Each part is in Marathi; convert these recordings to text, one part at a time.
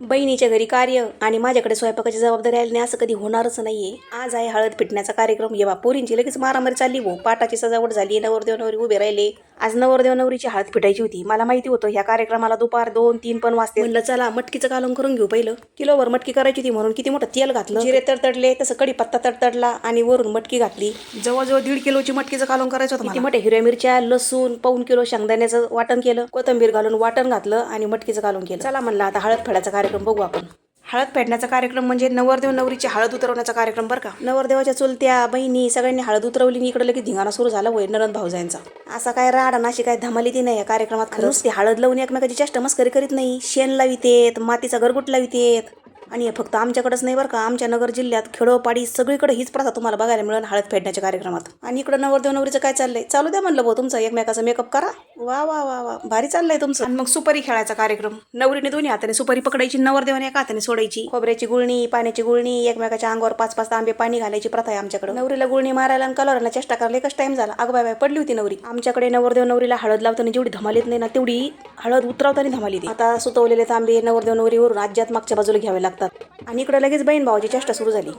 बहिणीच्या घरी कार्य आणि माझ्याकडे स्वयंपाकाची जबाबदारी आली नाही असं कधी होणारच नाहीये. आज आहे हळद पिटण्याचा कार्यक्रम. येवा पोरींची लगेच मारामारी चालली हो. पाटाची सजावट झाली नवरदेव नवरी उभे राहिले. आज नवरदेव नवरीची हळद पिटायची होती. मला माहिती होतं ह्या कार्यक्रमाला दुपार दोन तीन पण वाजते. म्हणलं चला मटकीचं कालम करून घेऊ पहिलं. किलोवर मटकी करायची होती म्हणून किती मोठं तेल घातलं. जिरे तडतडले तसं कढीपत्ता तडतडला आणि वरून मटकी घातली. जवळजवळ दीड किलोची मटकीचं कालम करायचं होतं किती मोठ्या हिरव्या मिरच्या लसूण पाऊन किलो शेंगदाण्याचं वाटण केलं. कोथंबीर घालून वाटण घातलं आणि मटकीचं कालून केलं. चला म्हणलं आता हळद फेडायचा कार्यक्रम. बघू आपण. हळद फेडण्याचा कार्यक्रम म्हणजे नवरदेव नवरीची हळद उतरवण्याचा कार्यक्रम बरं का? नवरदेवाच्या चुलत्या बहिणी सगळ्यांनी हळद उतरवली इकडे लगेच धिंगाणा सुरू झाला होय नरंद भाऊजांचा असा काय राडा नाशी काय धमाली ती नाही या कार्यक्रमात. खरंच. ते हळद लावून एकमेकाची चेष्ट मस्करी करीत नाही. शेण लावितेत मातीचा गरगुट लावितेत. आणि हे फक्त आमच्याकडेच नाही बरं का. आमच्या नगर जिल्ह्यात खेडोपाडी सगळीकडे हीच प्रथा तुम्हाला बघायला मिळेल हळद फेडण्याच्या कार्यक्रमात. आणि इकडं नवरदेव नवरीचं काय चाललंय? चालू द्या म्हणलं भाऊ तुमचा. एकमेकाचा मेकअप करा. वा वा वा वा. भारी चाललंय तुमचं. आणि मग सुपारी खेळायचा कार्यक्रम. नवरीने दोन्ही हाताने सुपारी पकडायची नवरदेवाने एका हाताने सोडायची. खोबऱ्याची गुळणी पाण्याची गुळणी एकमेकाच्या अंगावर पाच पाच तांबे पाणी घालायची प्रथा आहे आमच्याकडे. नवरीला गुळणी मारायला आणि कलराला चेष्टा करायला एकच टाइम झाला. अगबाय बाय पडली होती नवरी. आमच्याकडे नवरदेव नवरीला हळद लावताना जेवढी धमालीत नाही ना तेवढी हळद उतरवताना धमाली येते. आता सुतवलेले तांबे नवरदेव नवरीवरून आज्यात मागच्या बाजूला घ्यावे लागतात. आणि इकडे लगेच बहीण भावाची चेष्टा सुरू झाली.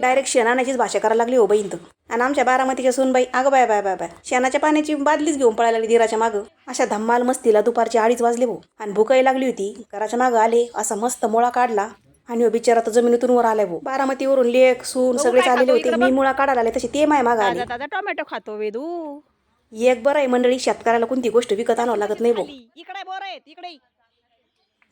डायरेक्ट शेणाण्याचीच भाषा करायला लागली हो बहीण तर. आणि आमच्या बारामतीच्या सूनबाई अगं बाय बाय बाय बाय शेणाच्या पाण्याची बादलीच घेऊन पळायला लागली दिराच्या मागं. अशा धम्माल मस्तीला दुपारची अडीच वाजले भाऊ आणि भुकाई लागली होती. घराच्या मागं आले असा मस्त मुळा काढला. आणि हो बिचारा तर जमिनीतून वर आलाय भाऊ. बारामतीवरून लेख सून सगळेच आलेले होते. मी मुळा काढायला आले तसे ते माय मागं आले. दादा टोमॅटो खातो वेदू एक बरं आहे मंडळी शेतकऱ्याला कोणती गोष्ट विकत आणावं लागत नाही भाऊ इकडे बोर आहेत इकडे.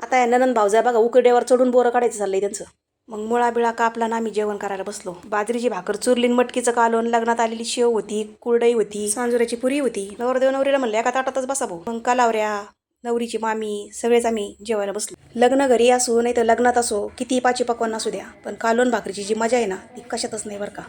आता या ननंद भाऊजा बघा उकड्यावर चढून बोरं काढायचं चाललंय त्यांचं. मग मुळा बिळा कापला ना आम्ही जेवण करायला बसलो. बाजरीची भाकर चुरलीन मटकीचं कालवण लग्नात आलेली शेव होती कुरडई होती सांजुऱ्याची पुरी होती. नवरदेव नवरीला म्हणलं एका ताटातच बसा भाऊ. मग कालावऱ्या नवरीची मामी सगळेच आम्ही जेवायला बसलो. लग्न घरी असो नाही तर लग्नात असो किती पाची पकवान असू द्या. पण कालवण भाकरीची जी मजा आहे ना ती कशातच नाही बरं का.